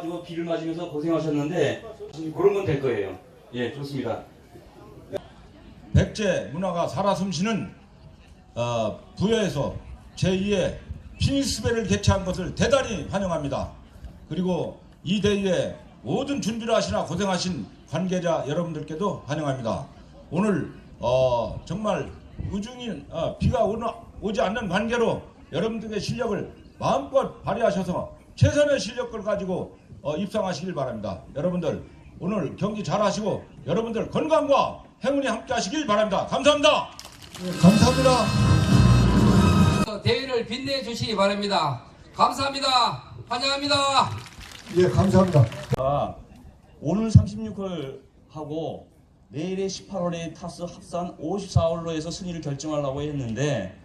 비를 맞으면서 고생하셨는데 그런 건 될 거예요. 예, 좋습니다. 백제 문화가 살아 숨쉬는 어, 부여에서 제2의 피니스베를 개최한 것을 대단히 환영합니다. 그리고 이 대회에 모든 준비를 하시나 고생하신 관계자 여러분들께도 환영합니다. 오늘 어, 정말 우중인 어, 비가 오나, 오지 않는 관계로 여러분들의 실력을 마음껏 발휘하셔서 최선의 실력을 가지고 어, 입상하시길 바랍니다. 여러분들 오늘 경기 잘하시고 여러분들 건강과 행운이 함께 하시길 바랍니다. 감사합니다. 감사합니다. 대회를 빛내 주시기 바랍니다. 감사합니다. 환영합니다. 예, 감사합니다. 아, 오늘 36홀 하고 내일의 18홀에 타스 합산 54홀로 해서 순위를 결정하려고 했는데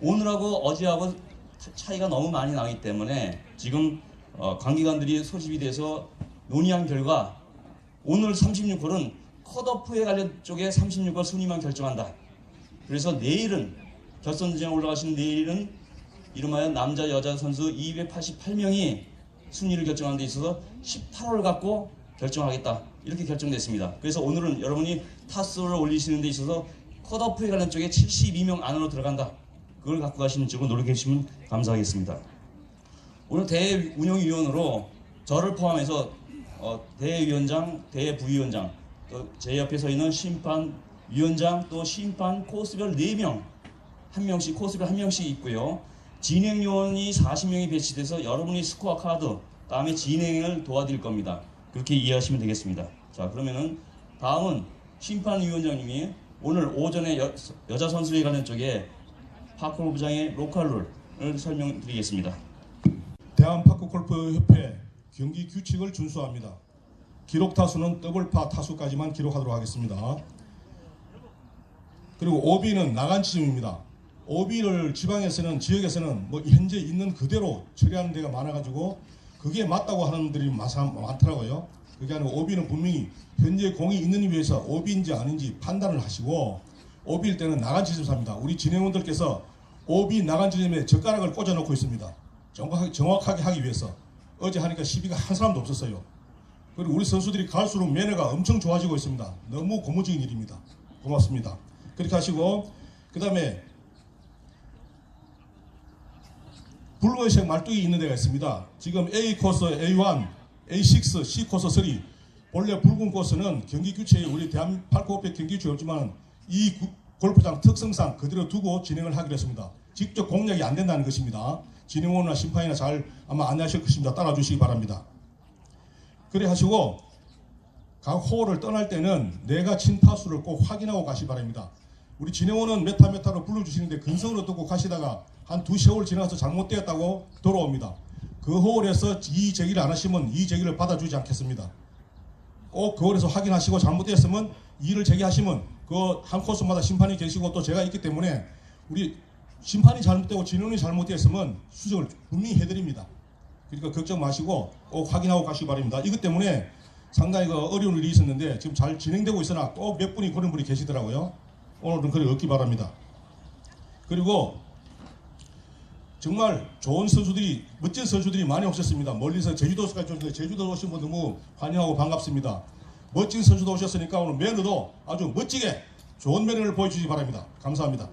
오늘하고 어제하고 차- 차이가 너무 많이 나기 때문에 지금 어, 관계관들이 소집이 돼서 논의한 결과 오늘 36홀은 컷오프에 관련 쪽에 36홀 순위만 결정한다. 그래서 내일은 결선전에 올라가신 내일은 이름하여 남자 여자 선수 288명이 순위를 결정하는 데 있어서 18호를 갖고 결정하겠다 이렇게 결정됐습니다. 그래서 오늘은 여러분이 타수를 올리시는 데 있어서 컷오프에 관련 쪽에 72명 안으로 들어간다. 그걸 갖고 가시는 쪽으로 노력해 주시면 감사하겠습니다. 오늘 대회 운영위원으로 저를 포함해서 어, 대회위원장, 대회부위원장, 또 제 옆에 서 있는 심판 위원장, 또 심판 코스별 4명, 한 명씩 코스별 한 명씩 있고요. 진행요원이 40명이 배치돼서 여러분이 스코어 카드, 다음에 진행을 도와드릴 겁니다. 그렇게 이해하시면 되겠습니다. 자, 그러면은 다음은 심판위원장님이 오늘 오전에 여, 여자 선수에 관련 쪽에 파크골프장의 로컬 룰을 설명드리겠습니다. 대한파크골프협회 경기 규칙을 준수합니다. 기록 타수는 더블파 타수까지만 기록하도록 하겠습니다. 그리고 OB는 나간 지점입니다. OB를 지방에서는 지역에서는 뭐 현재 있는 그대로 처리하는 데가 많아가지고 그게 맞다고 하는 분들이 많더라고요. 그게 아니고 OB는 분명히 현재 공이 있는 위에서 OB인지 아닌지 판단을 하시고 OB일 때는 나간 지점 삽니다. 우리 진행원들께서 OB 나간 지점에 젓가락을 꽂아놓고 있습니다. 정확하게, 정확하게 하기 위해서 어제 하니까 시비가 한 사람도 없었어요. 그리고 우리 선수들이 갈수록 매너가 엄청 좋아지고 있습니다. 너무 고무적인 일입니다. 고맙습니다. 그렇게 하시고 그 다음에 붉은색 말뚝이 있는 데가 있습니다. 지금 A 코스 A1, A6, C 코스 3 본래 붉은 코스는 경기 규칙에 우리 대한 팔코오페 경기 규칙이었지만 이 구- 골프장 특성상 그대로 두고 진행을 하기로 했습니다. 직접 공략이 안 된다는 것입니다. 진행원이나 심판이나 잘 아마 안내하실 것입니다. 따라 주시기 바랍니다. 그래 하시고 각 호를 떠날 때는 내가 친 타수를 꼭 확인하고 가시 바랍니다. 우리 진행원은 메타 메타로 불러주시는데 근성으로 듣고 가시다가 한 두 세월 지나서 잘못되었다고 돌아옵니다. 그 호울에서 이의 제기를 안 하시면 이의 제기를 받아주지 않겠습니다. 꼭 그 홀에서 확인하시고 잘못되었으면 이의를 제기하시면 그 한 코스마다 심판이 계시고 또 제가 있기 때문에 우리 심판이 잘못되고 진행이 잘못되었으면 수정을 분명히 해드립니다. 그러니까 걱정 마시고 꼭 확인하고 가시기 바랍니다. 이것 때문에 상당히 그 어려운 일이 있었는데 지금 잘 진행되고 있으나 꼭 몇 분이 그런 분이 계시더라고요. 오늘은 그를 얻기 바랍니다. 그리고 정말 좋은 선수들이 멋진 선수들이 많이 오셨습니다. 멀리서 제주도까지 오셨는데 제주도 오신 분 너무 환영하고 반갑습니다. 멋진 선수도 오셨으니까 오늘 매너도 아주 멋지게 좋은 매너를 보여주시기 바랍니다. 감사합니다.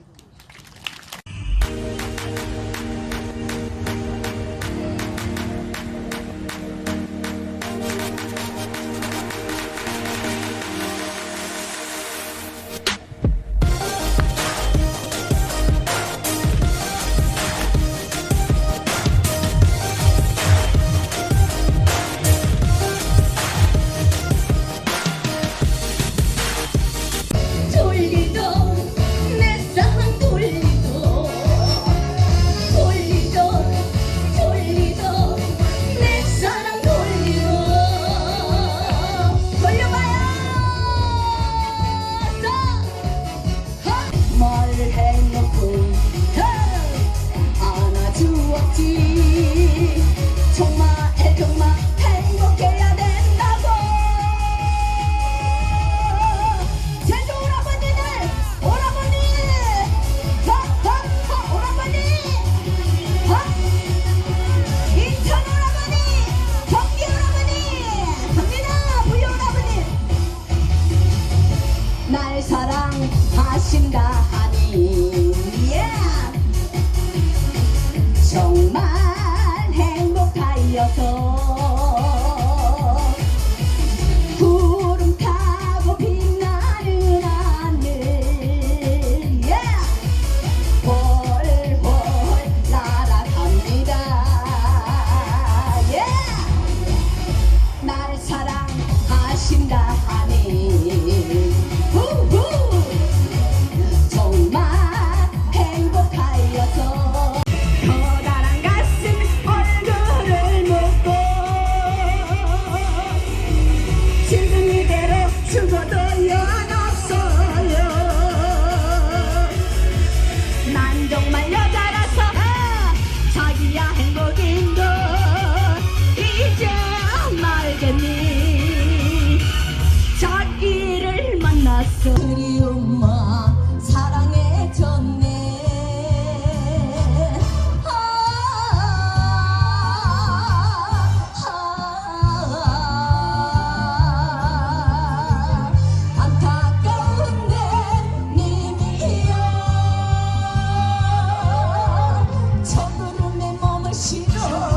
show.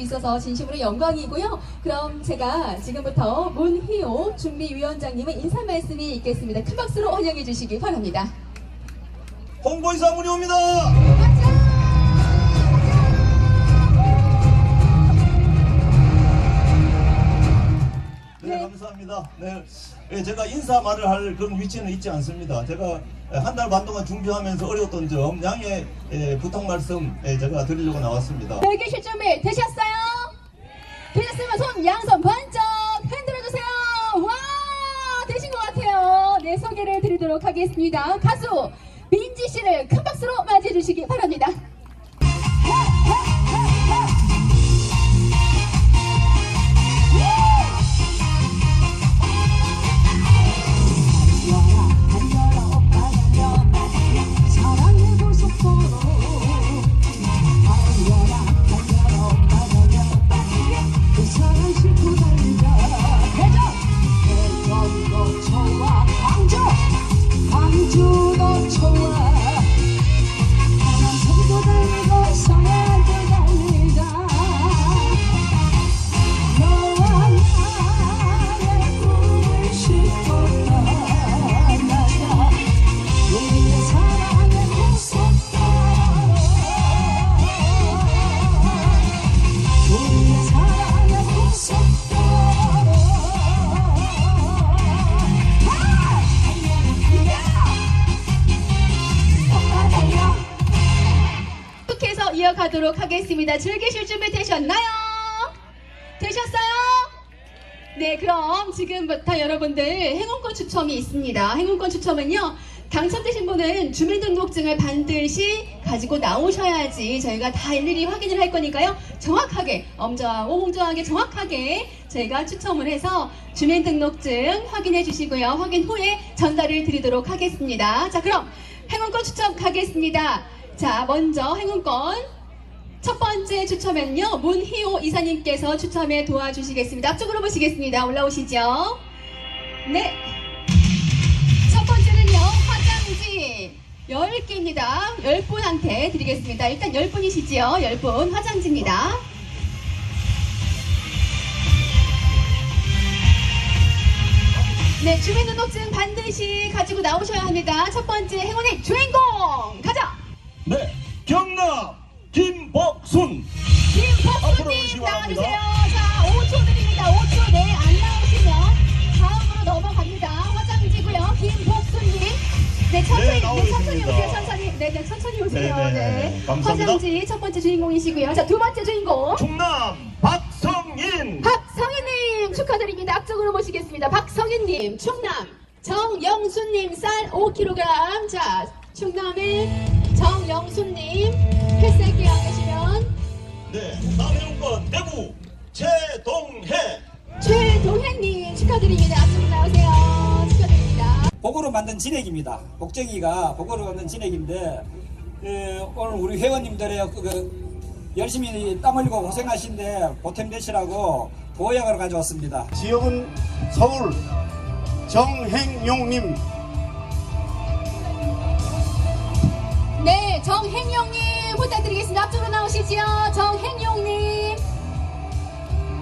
수 있어서 진심으로 영광이고요. 그럼 제가 지금부터 문희호 준비위원장님의 인사 말씀이 있겠습니다. 큰 박수로 환영해 주시기 바랍니다. 홍보이사 문의옵니다. 네, 예, 제가 인사 말을 할 그런 위치는 있지 않습니다. 제가 한 달 반 동안 준비하면서 어려웠던 점 양해 예, 부탁 말씀 예, 제가 드리려고 나왔습니다. 네, 계실 준비 되셨어요? 되셨으면 손 양손 번쩍 흔들어 주세요. 와, 되신 것 같아요. 네, 소개를 드리도록 하겠습니다. 가수 민지 씨를 큰 박수로 맞이해 주시기 바랍니다. 하겠습니다. 즐기실 준비 되셨나요? 되셨어요? 네, 그럼 지금부터 여러분들 행운권 추첨이 있습니다. 행운권 추첨은요, 당첨되신 분은 주민등록증을 반드시 가지고 나오셔야지 저희가 다 일일이 확인을 할 거니까요. 정확하게, 엄정하고 공정하게 정확하게 저희가 추첨을 해서 주민등록증 확인해 주시고요. 확인 후에 전달을 드리도록 하겠습니다. 자, 그럼 행운권 추첨 가겠습니다. 자, 먼저 행운권. 첫 번째 추첨은요, 문희호 이사님께서 추첨에 도와주시겠습니다. 앞쪽으로 보시겠습니다. 올라오시죠. 네. 첫 번째는요, 화장지 10개입니다. 10분한테 드리겠습니다. 일단 10분이시지요? 10분 화장지입니다. 네, 주민등록증 반드시 가지고 나오셔야 합니다. 첫 번째 행운의 주인공! 가자! 네, 경남 김복순. 바랍니다. 나와주세요. 자, 5초 드립니다. 5초 네, 안 나오시면 다음으로 넘어갑니다. 화장지고요. 김복수님. 네, 천천히, 네, 네, 나오겠습니다. 천천히 오세요. 천천히. 네, 네, 천천히 오세요. 네, 네, 네. 네. 감사합니다. 화장지 첫 번째 주인공이시고요. 자, 두 번째 주인공. 충남 박성인. 박성희님 축하드립니다. 앞쪽으로 모시겠습니다. 박성희님, 충남 정영수님 쌀 5kg. 자, 충남의 정영수님 헬스에 안 계시면 네, 다음 행운권 대구 최동해. 최동현님 축하드립니다. 앞쪽으로 나오세요. 축하드립니다. 복으로 만든 진액입니다. 복쟁이가 복으로 만든 진액인데 에, 오늘 우리 회원님들의 그, 그 열심히 땀 흘리고 고생하신데 보탬 되시라고 보약을 가져왔습니다. 지역은 서울 정행용님 네, 정행용님 부탁드리겠습니다. 앞쪽으로 나오시지요. 정행용님.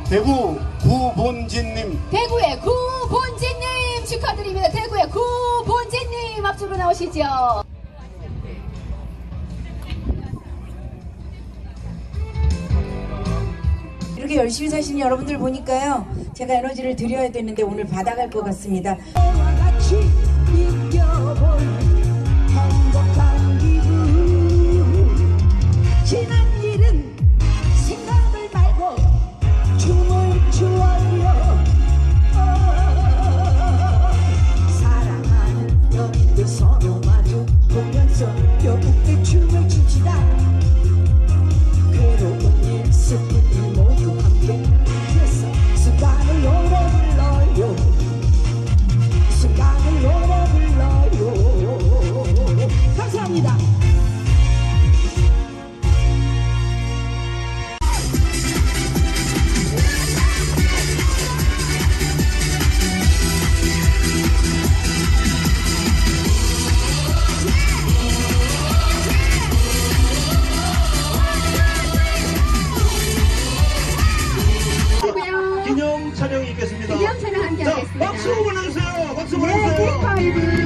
대구 구본진님 대구의 구본진님 축하드립니다. 대구의 구본진님 앞쪽으로 나오시죠. 이렇게 열심히 사시는 여러분들 보니까요. 제가 에너지를 드려야 되는데 오늘 받아갈 것 같습니다. 보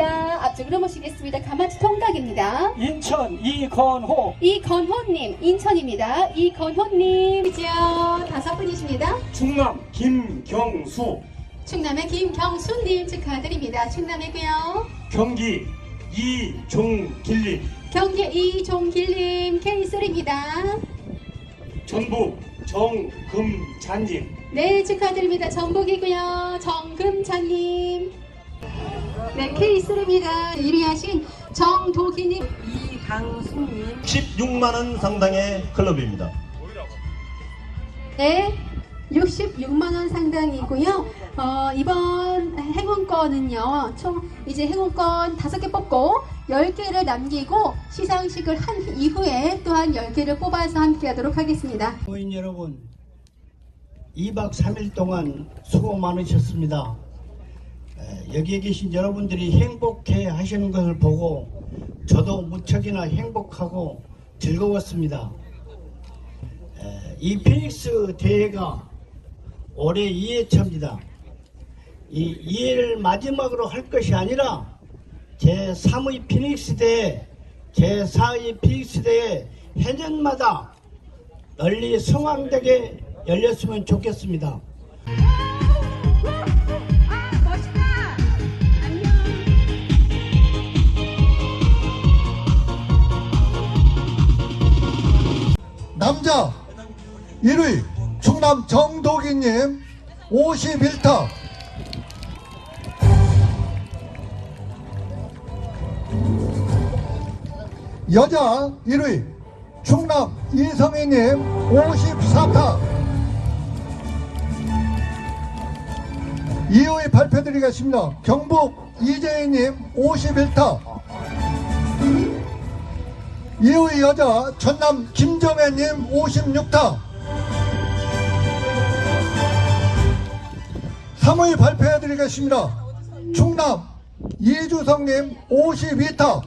축하드립니다. 앞쪽으로 모시겠습니다. 가마치 통각입니다. 인천 이건호 이건호님, 인천입니다. 이건호님. 이죠 다섯 분이십니다. 충남 김경수 충남의 김경수님 축하드립니다. 충남이고요. 경기 이종길님 경기 이종길님 K3입니다. 전북 정금자님 네, 축하드립니다. 전복이고요. 정금자님. 네, K3입니다. 1위 하신 정도기님. 16만 원 상당의 클럽입니다. 네, 66만 원 상당이고요. 어, 이번 행운권은요. 총 이제 행운권 5개 뽑고 10개를 남기고 시상식을 한 이후에 또한 10개를 뽑아서 함께 하도록 하겠습니다. 모인 여러분, 2박 3일 동안 수고 많으셨습니다. 에, 여기에 계신 여러분들이 행복해 하시는 것을 보고 저도 무척이나 행복하고 즐거웠습니다. 에, 이 피닉스 대회가 올해 2회차입니다. 이 2회를 마지막으로 할 것이 아니라 제3의 피닉스 대회, 제4의 피닉스 대회 해년마다 널리 성황되게 열렸으면 좋겠습니다. 남자 1위 충남 정도기님 51타. 여자 1위 충남 이성희님 54타. 2위 발표드리겠습니다. 경북 이재희님 51타 2위 여자 전남 김정혜님 56타 3위 발표해드리겠습니다. 충남 이주성님 52타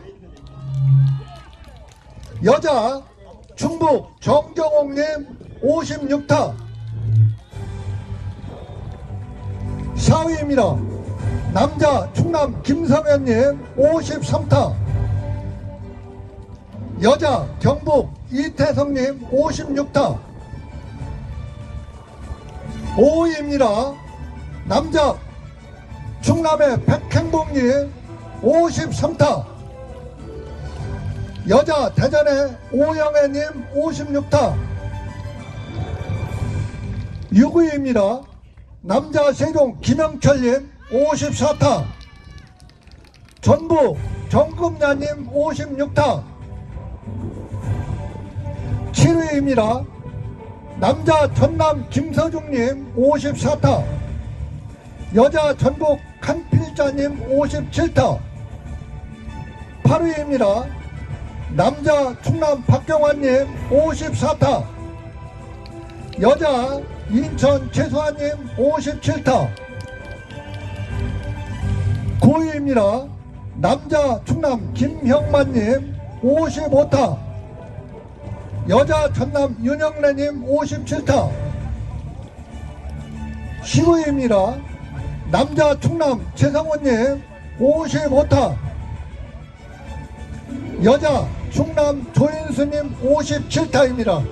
여자 충북 정정옥님 56타 4위입니다. 남자 충남 김성현님 53타 여자 경북 이태성님 56타. 5위입니다. 남자 충남의 백행복님 53타. 여자 대전의 오영애님 56타. 6위입니다. 남자 세종 김영철님 54타. 전북 정금야님 56타 7위입니다. 남자 전남 김서중님 54타 여자 전북 한필자님 57타 8위입니다. 남자 충남 박경환님 54타 여자 인천 최수아님 57타 9위입니다. 남자 충남 김형만님 55타 여자 전남 윤영래님 57타 10위입니다. 남자 충남 최성원님 55타 여자 충남 조인수님 57타입니다.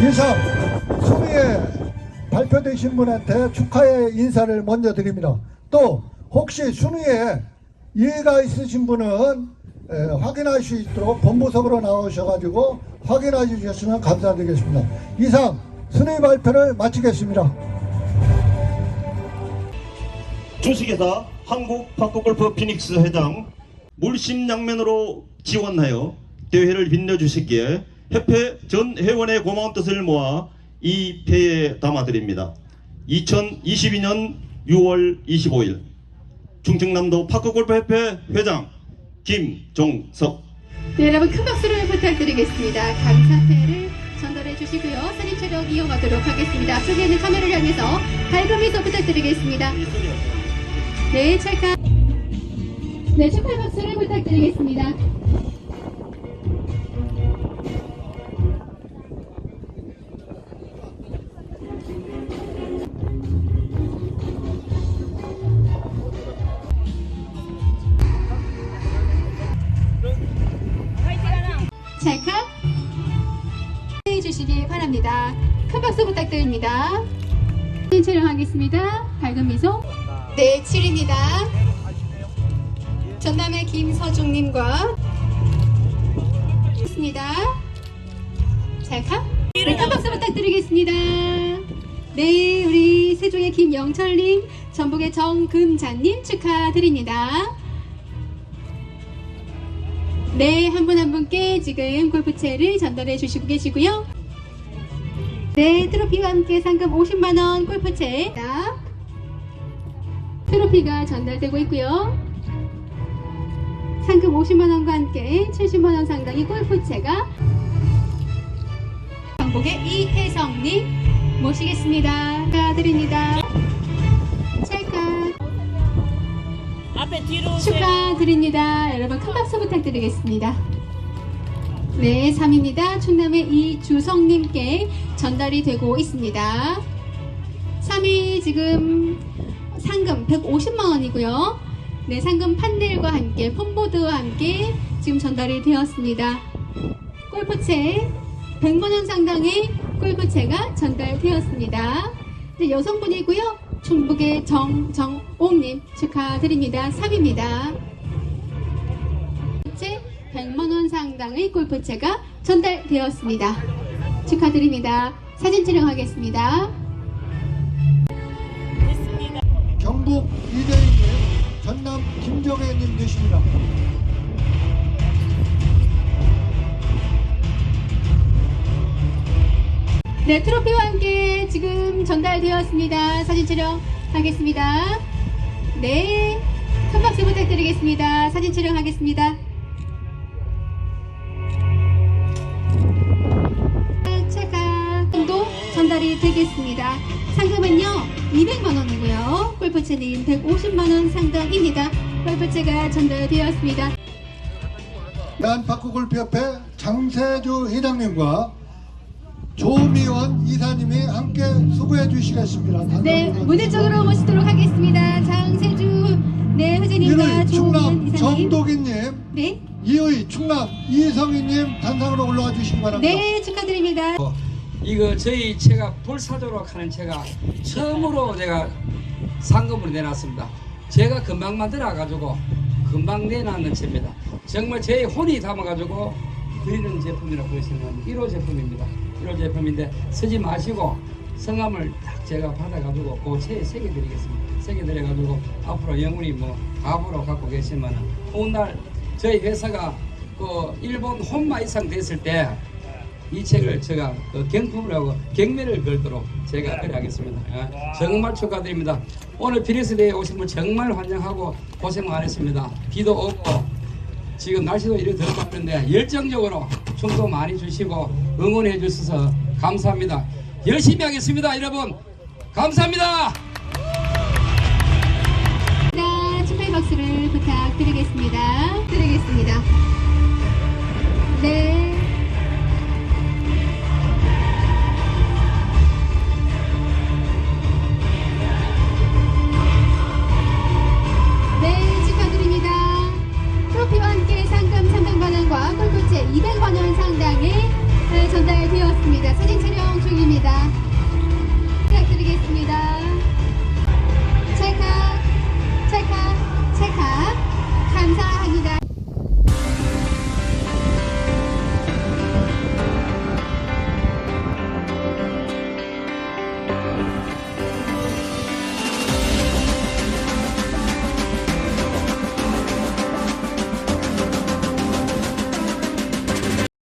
이상 순위에 발표되신 분한테 축하의 인사를 먼저 드립니다. 또 혹시 순위에 이해가 있으신 분은 에, 확인할 수 있도록 본부석으로 나오셔가지고 확인해 주셨으면 감사드리겠습니다. 이상 순위 발표를 마치겠습니다. 주식회사 한국 파크골프 피닉스 회장 물심양면으로 지원하여 대회를 빛내주시기에 협회 전 회원의 고마운 뜻을 모아 이 패에 담아드립니다. 2022년 6월 25일 충청남도 파크골프협회 회장 김종석 네, 여러분 큰 박수를 부탁드리겠습니다. 감사패를 전달해 주시고요. 사진 촬영 이어가도록 하겠습니다. 앞쪽에 있는 카메라를 향해서 밝은 미소 부탁드리겠습니다. 네, 찰칵. 네, 축하 박수를 부탁드리겠습니다. 박수 부탁드립니다. 사진 촬영하겠습니다. 밝은 미소. 네, 7입니다. 전남의 김서중님과 있습니다. 찰칵. 네, 큰 박수 부탁드리겠습니다. 네, 우리 세종의 김영철님, 전북의 정금자님 축하드립니다. 네, 한 분 한 분께 지금 골프채를 전달해 주시고 계시고요. 네, 트로피와 함께 상금 50만원 골프채. 트로피가 전달되고 있고요. 상금 50만원과 함께 70만원 상당의 골프채가 경북의 이혜성님 모시겠습니다. 축하드립니다. 찰칵. 앞에 뒤로 축하드립니다. 여러분 큰 박수 부탁드리겠습니다. 네, 3입니다. 충남의 이주성님께 전달이 되고 있습니다. 3위 지금 상금 150만 원이고요. 네, 상금 판넬과 함께 폰보드와 함께 지금 전달이 되었습니다. 골프채 100만 원 상당의 골프채가 전달되었습니다. 네, 여성분이고요. 충북의 정정옥님 축하드립니다. 3입니다. 골프채 100만원 상당의 골프채가 전달되었습니다. 축하드립니다. 사진 촬영하겠습니다. 경북 이대인님, 전남 김정혜님 되십니다. 네, 트로피와 함께 지금 전달되었습니다. 사진 촬영하겠습니다. 네, 큰 박수 부탁드리겠습니다. 사진 촬영하겠습니다. 되겠습니다. 상금은요 200만 원이고요. 골프채는 150만 원 상당입니다. 골프채가 전달되었습니다. 대한파크골프협회 장세주 회장님과 조미원 이사님이 함께 수고해 주시겠습니다. 네, 무대 쪽으로 모시도록 하겠습니다. 장세주 네 회장님과 1위 조은 충남 이사님. 정도기님, 네, 2위 충남 이성희님 단상으로 올라와 주시기 바랍니다. 네 축하드립니다. 이거 저희 채가 불사조록 하는 채가 처음으로 제가 상금으로 내놨습니다. 제가 금방 만들어 가지고 금방 내놨는 채입니다. 정말 제 혼이 담아가지고 드리는 제품이라고 보시면 1호 제품입니다. 1호 제품인데 쓰지 마시고 성함을 딱 제가 받아가지고 그 채에 새겨드리겠습니다. 새겨드려가지고 앞으로 영원히 뭐 가부로 갖고 계시면은 오늘 저희 회사가 그 일본 혼마 이상 됐을 때 이 책을 제가 그 경품을 하고 경매를 걸도록 제가 그래 하겠습니다. 예, 정말 축하드립니다. 오늘 피리스대에 오신 분 정말 환영하고 고생 많으십니다. 비도 없고 지금 날씨도 이래 더웠는데 열정적으로 충도 많이 주시고 응원해 주셔서 감사합니다. 열심히 하겠습니다, 여러분. 감사합니다. 자, 축하의 박수를 부탁드리겠습니다.